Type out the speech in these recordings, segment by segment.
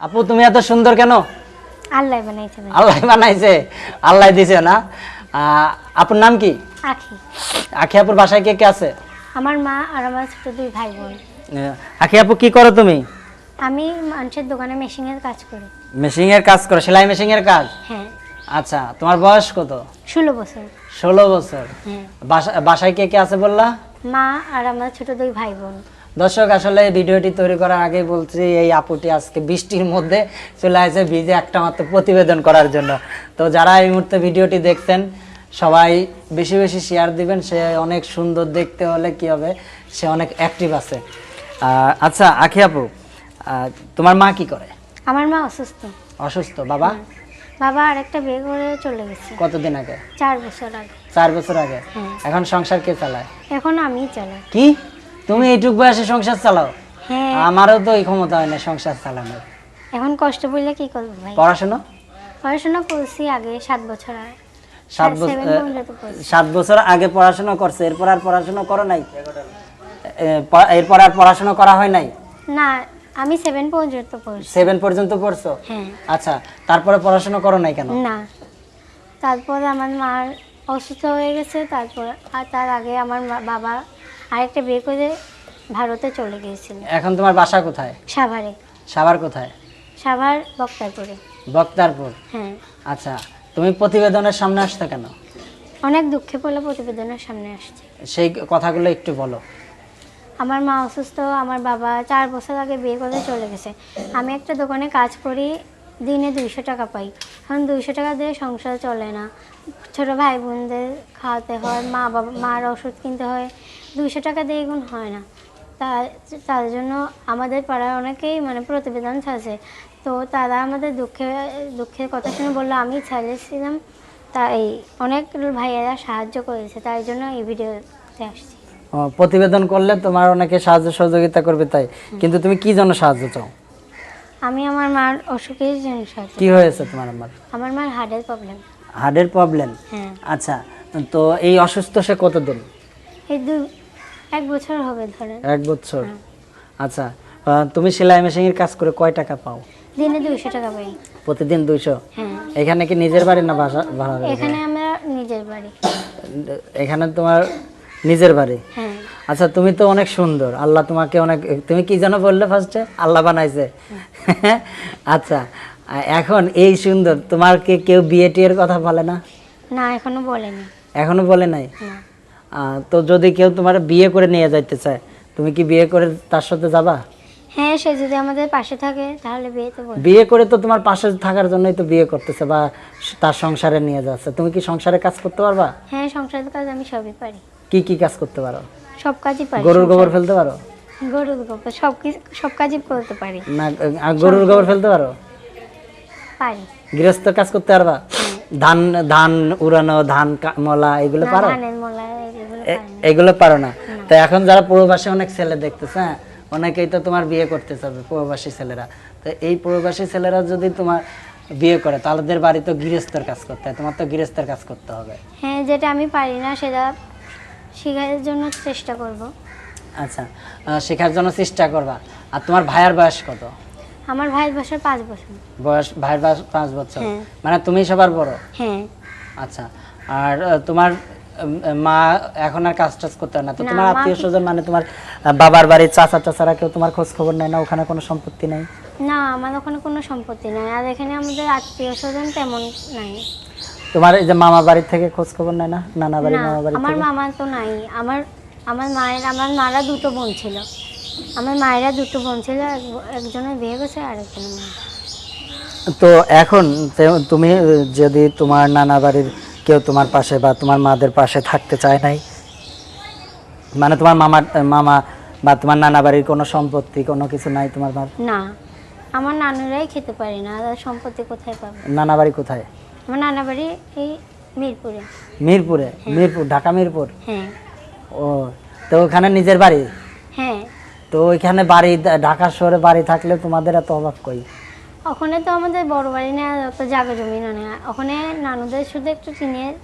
আপু তুমি এত সুন্দর কেন? আল্লাহ বানাইছে আল্লাহ বানাইছে? আল্লাহ দিছে না? আপুর নাম কি? আখি। আখি আপুর বাসায় কে কে আছে? আমার মা আর আমার ছোট দুই ভাই বোন। আখি আপু কি করো তুমি? আমি মানুষের দোকানে মেশিনের কাজ করি। মেশিং এর কাজ করো সেলাই মেশিং এর কাজ? হ্যাঁ। আচ্ছা তোমার বয়স কত? ষোলো বছর। ষোলো বছর। হ্যাঁ। বাসা- বাসায় কে কে আছে বললা? মা আর আমার ছোট দুই ভাই বোন। দর্শক আসলে ভিডিওটি তৈরি করার আগেই বলছি এই আপুটি আজকে বৃষ্টির মধ্যে চলে আসে ভিজে একটা মাত্র প্রতিবেদন করার জন্য। তো যারা এই মুহূর্তে ভিডিওটি দেখছেন সবাই বেশি বেশি শেয়ার দিবেন সে অনেক সুন্দর দেখতে হলে কি হবে সে অনেক অ্যাক্টিভ আছে। আচ্ছা আখি আপু তোমার মা কি করে? আমার মা অসুস্থ। অসুস্থ বাবা? বাবা আরেকটা বিয়ে করে চলে গেছে। কতদিন আগে? চার বছর আগে। চার বছর আগে। এখন সংসার কে চালায়? এখন আমি চালাই। কি? তুমি এইটুক বয়সে সংসার চালাও। হ্যাঁ। আমারও তো এই ক্ষমতা হয় না সংসার চালানোর। এখন কষ্ট পড়লে কি করব ভাই? পড়াশোনা? পড়াশোনা করছি আগে সাত বছর আগে সাত বছর সাত বছর আগে পড়াশোনা করছে এরপর আর পড়াশোনা করো নাই? এরপর আর পড়াশোনা করা হয় নাই? না আমি সেভেন পর্যন্ত পড়ছি। সেভেন পর্যন্ত পড়ছো? হ্যাঁ। আচ্ছা তারপরে পড়াশোনা করো নাই কেন? না। তারপর আমার মার অসুস্থ হয়ে গেছে তারপর আর তার আগে আমার বাবা আরেকটা বিয়ে করে ভারতে চলে গিয়েছিল। এখন তোমার বাসা কোথায়? সাভারে। সাভার কোথায়? সাভার বক্তারপুরে। বক্তারপুর? হ্যাঁ। আচ্ছা তুমি প্রতিবেদনের সামনে আসতে কেন? অনেক দুঃখে পড়লে প্রতিবেদনের সামনে আসছে সেই কথাগুলো একটু বলো। আমার মা অসুস্থ আমার বাবা চার বছর আগে বিয়ে করে চলে গেছে। আমি একটা দোকানে কাজ করি দিনে দুইশো টাকা পাই। এখন দুইশো টাকা দিয়ে সংসার চলে না। ছোট ভাই বোনদের খাওয়াতে হয় মা বাবা মার ওষুধ কিনতে হয় দুইশো টাকা দিয়ে এগুলো হয় না। তার তার জন্য আমাদের পাড়ায় অনেকেই মানে প্রতিবেদন ছাড়ছে। তো তারা আমাদের দুঃখে দুঃখের কথা শুনে বলল আমি ছাড়িয়েছিলাম। তাই অনেক ভাইয়েরা সাহায্য করেছে তাই জন্য এই ভিডিওতে আসছি। প্রতিবেদন করলে তোমার অনেকে সাহায্য সহযোগিতা করবে তাই। কিন্তু তুমি কি জন্য সাহায্য চাও? আমি আমার মার অসুখের জন্য সাহায্য কি হয়েছে তোমার আমার আমার মার হার্টের প্রবলেম। হার্টের প্রবলেম? হ্যাঁ। আচ্ছা তো এই অসুস্থ সে কতদিন? এই এক বছর হবে ধরেন। এক বছর? আচ্ছা তুমি সেলাই মেশিনের কাজ করে কয় টাকা পাও? দিনে দুইশো টাকা পাই। প্রতিদিন দুইশো? হ্যাঁ। এখানে কি নিজের বাড়ি না বাসা ভাড়া এখানে আমরা নিজের বাড়ি। এখানে তোমার নিজের বাড়ি? হ্যাঁ। আচ্ছা তুমি তো অনেক সুন্দর। আল্লাহ তোমাকে অনেক তুমি কি যেন বললে ফার্স্টে? আল্লাহ বানাইছে। আচ্ছা এখন এই সুন্দর তোমার কে কেউ বিয়ে টিয়ের কথা বলে না? না এখনও বলেনি। এখনও বলে নাই? না। তো যদি কেউ তোমার বিয়ে করে নিয়ে যাইতে চায় তুমি কি বিয়ে করে তার সাথে যাবা? হ্যাঁ সে যদি আমাদের পাশে থাকে তাহলে বিয়েতে বল বিয়ে করে তো তোমার পাশে থাকার জন্যই তো বিয়ে করতেছে বা তার সংসারে নিয়ে যাচ্ছে। তুমি কি সংসারে কাজ করতে পারবা? হ্যাঁ সংসারের কাজ আমি সবই পারি। কি কি কাজ করতে পারো? সব কাজই পারি গরুর গোবর ফেলতে পারো? গরুর গোবর সব কিছু সব কাজই করতে পারি। না গরুর গোবর ফেলতে পারো? পারি। গৃহস্থ কাজ করতে পারবা? ধান ধান উড়ানো ধান মলা এগুলো পারো? ধানের মোলা এগুলো পারি না। তো এখন যারা প্রবাসী অনেক ছেলে দেখতেছে হ্যাঁ অনেকেই তো তোমার বিয়ে করতে চাবে প্রবাসী ছেলেরা। তো এই প্রবাসী ছেলেরা যদি তোমার বিয়ে করে তাদের বাড়ি তো গৃহস্থের কাজ করতে হয় তোমার তো গৃহস্থের কাজ করতে হবে। হ্যাঁ যেটা আমি পারি না সেটা শেখার জন্য চেষ্টা করব। আচ্ছা শেখার জন্য চেষ্টা করবা। আর তোমার ভাইয়ের বয়স কত? আমার ভাইয়ের বছর পাঁচ বছর। বয়স ভাইয়ের বয়স পাঁচ বছর। হ্যাঁ। মানে তুমি সবার বড়? হ্যাঁ। আচ্ছা আর তোমার মা এখন আর কাজ টাজ করতে না। তো তোমার আত্মীয় স্বজন মানে তোমার বাবার বাড়ির চাচা চাচারা কেউ তোমার খোঁজ খবর নেয় না? ওখানে কোনো সম্পত্তি নেই? না আমার ওখানে কোনো সম্পত্তি নাই। আর এখানে আমাদের আত্মীয় স্বজন তেমন নাই। তোমার এই যে মামা বাড়ির থেকে খোঁজ খবর নেয় না? নানা বাড়ি মামা বাড়ি আমার মামা তো নাই। আমার আমার মায়ের আমার মারা দুটো বোন ছিল। আমার মায়েরা দুটো বোন ছিল। একজনের বিয়ে গেছে আর একজনের তো এখন তুমি যদি তোমার নানা বাড়ির কেউ তোমার পাশে বা তোমার মাদের পাশে থাকতে চায় নাই। মানে তোমার মামার মামা বা তোমার নানা বাড়ির কোনো সম্পত্তি কোনো কিছু নাই তোমার মার? না আমার নানুরাই খেতে পারে না সম্পত্তি কোথায় পাবে? নানা বাড়ি কোথায়? আমার নানা বাড়ি এই মিরপুরে। মিরপুরে? মিরপুর ঢাকা মিরপুর? হ্যাঁ। ও তো ওখানে নিজের বাড়ি? হ্যাঁ। তো ওইখানে বাড়ি ঢাকা শহরে বাড়ি থাকলে তোমাদের এত অভাব কই? ওখানে তো আমাদের বড় বাড়ি না অত জায়গা জমি না নেই ওখানে নানুদের শুধু একটু টিনের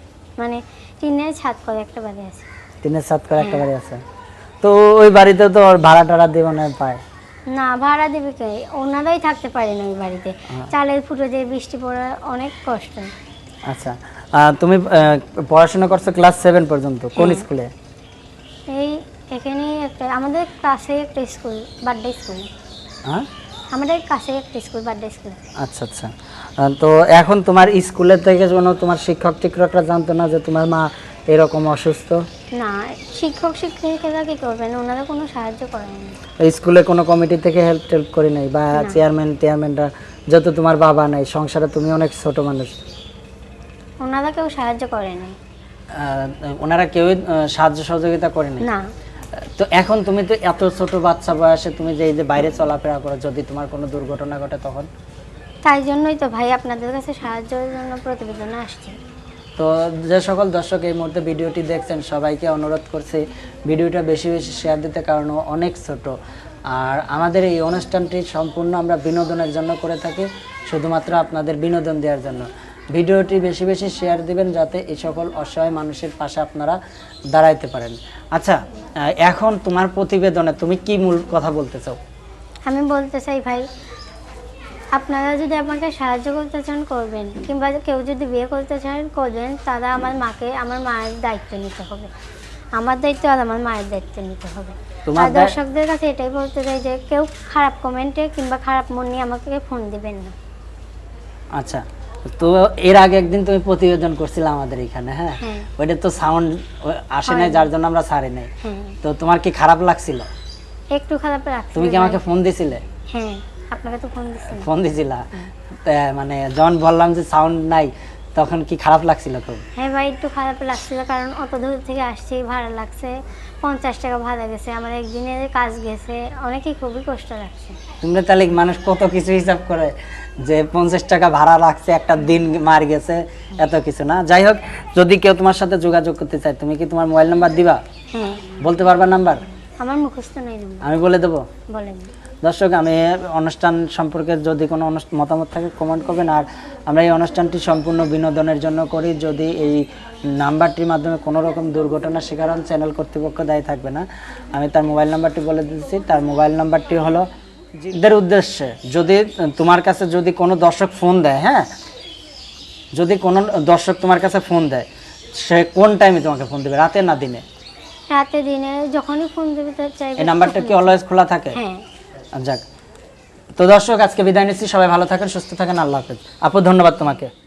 মানে টিনের ছাদ করে একটা বাড়ি আছে। টিনের ছাদ করে একটা বাড়ি আছে। তো ওই বাড়িতে তো ভাড়া টাড়া দিয়ে না হয় পায়। না ভাড়া দেবে কে? ওনারাই থাকতে পারে না ওই বাড়িতে। চালের ফুটো দিয়ে বৃষ্টি পড়া অনেক কষ্ট। আচ্ছা তুমি পড়াশোনা করছ ক্লাস সেভেন পর্যন্ত কোন স্কুলে? এই এখানেই একটা আমাদের কাছে একটা স্কুল বার্থডে স্কুল। হ্যাঁ? আমাদের কাছে একটা স্কুল বার্থডে স্কুল আচ্ছা আচ্ছা। তো এখন তোমার স্কুলের থেকে কোনো তোমার শিক্ষক টিক্ষকরা জানতো না যে তোমার মা এরকম অসুস্থ? না শিক্ষক শিক্ষিকারা কি করবেন? ওনারা কোনো সাহায্য করেন না। স্কুলে কোনো কমিটি থেকে হেল্প টেল্প করে নাই? বা চেয়ারম্যান চেয়ারম্যানরা যত তোমার বাবা নাই সংসারে তুমি অনেক ছোট মানুষ। ওনারা কেউ সাহায্য করে নাই। ওনারা কেউই সাহায্য সহযোগিতা করে নাই? না। তো এখন তুমি তো এত ছোট বাচ্চা বয়সে তুমি যে এই যে বাইরে চলাফেরা করো যদি তোমার কোনো দুর্ঘটনা ঘটে তখন? তাই জন্যই তো ভাই আপনাদের কাছে সাহায্যের জন্য প্রতিবেদনে আসছে। তো যে সকল দর্শক এই মুহূর্তে ভিডিওটি দেখছেন সবাইকে অনুরোধ করছি ভিডিওটা বেশি বেশি শেয়ার দিতে কারণ অনেক ছোট। আর আমাদের এই অনুষ্ঠানটি সম্পূর্ণ আমরা বিনোদনের জন্য করে থাকি শুধুমাত্র আপনাদের বিনোদন দেওয়ার জন্য। ভিডিওটি বেশি বেশি শেয়ার দিবেন যাতে এই সকল অসহায় মানুষের পাশে আপনারা দাঁড়াইতে পারেন। আচ্ছা এখন তোমার প্রতিবেদনে তুমি কি মূল কথা বলতে চাও? আমি বলতে চাই ভাই আপনারা যদি আমাকে সাহায্য করতে চান করবেন। কিংবা কেউ যদি বিয়ে করতে চান করবেন তারা আমার মাকে আমার মায়ের দায়িত্ব নিতে হবে। আমার দায়িত্ব আর আমার মায়ের দায়িত্ব নিতে হবে। আর দর্শকদের কাছে এটাই বলতে চাই যে কেউ খারাপ কমেন্টে কিংবা খারাপ মন নিয়ে আমাকে ফোন দিবেন না। আচ্ছা তো এর আগে একদিন তুমি প্রতিবেদন করছিলে আমাদের এখানে হ্যাঁ। ওইটা তো সাউন্ড আসে নাই যার জন্য আমরা ছাড়ি নাই। তো তোমার কি খারাপ লাগছিল? একটু খারাপ লাগছিল তুমি কি আমাকে ফোন দিছিলে? হ্যাঁ আপনাকে তো ফোন দিছিলাম। ফোন দিছিলা? মানে জন বললাম যে সাউন্ড নাই তখন কি খারাপ লাগছিল খুব? হ্যাঁ ভাই একটু খারাপ লাগছিল কারণ অত দূর থেকে আসছি ভাড়া লাগছে। পঞ্চাশ টাকা ভাড়া গেছে আমার একদিনের কাজ গেছে। অনেকেই খুবই কষ্ট লাগছে। তোমরা তাহলে মানুষ কত কিছু হিসাব করে যে পঞ্চাশ টাকা ভাড়া লাগছে একটা দিন মার গেছে এত কিছু না। যাই হোক যদি কেউ তোমার সাথে যোগাযোগ করতে চায় তুমি কি তোমার মোবাইল নাম্বার দিবা? হ্যাঁ। বলতে পারবা নাম্বার? আমার মুখস্থ নেই আমি বলে দেবো? বলেন দর্শক আমি অনুষ্ঠান সম্পর্কে যদি কোনো মতামত থাকে কমেন্ট করবেন। আর আমরা এই অনুষ্ঠানটি সম্পূর্ণ বিনোদনের জন্য করি। যদি এই নাম্বারটির মাধ্যমে কোনো রকম দুর্ঘটনার শিকার হন চ্যানেল কর্তৃপক্ষ দায়ী থাকবে না। আমি তার মোবাইল নাম্বারটি বলে দিচ্ছি তার মোবাইল নাম্বারটি হলো জিদের উদ্দেশ্যে যদি তোমার কাছে যদি কোনো দর্শক ফোন দেয় হ্যাঁ? যদি কোনো দর্শক তোমার কাছে ফোন দেয় সে কোন টাইমে তোমাকে ফোন দেবে? রাতে না দিনে? রাতে দিনে যখনই ফোন দেবে তো চাইবে এই নাম্বারটা কি অলওয়েজ খোলা থাকে? হ্যাঁ। যাক। তো দর্শক, আজকে বিদায় নিচ্ছি। সবাই ভালো থাকেন, সুস্থ থাকেন। আল্লাহ হাফেজ। আপু, ধন্যবাদ তোমাকে।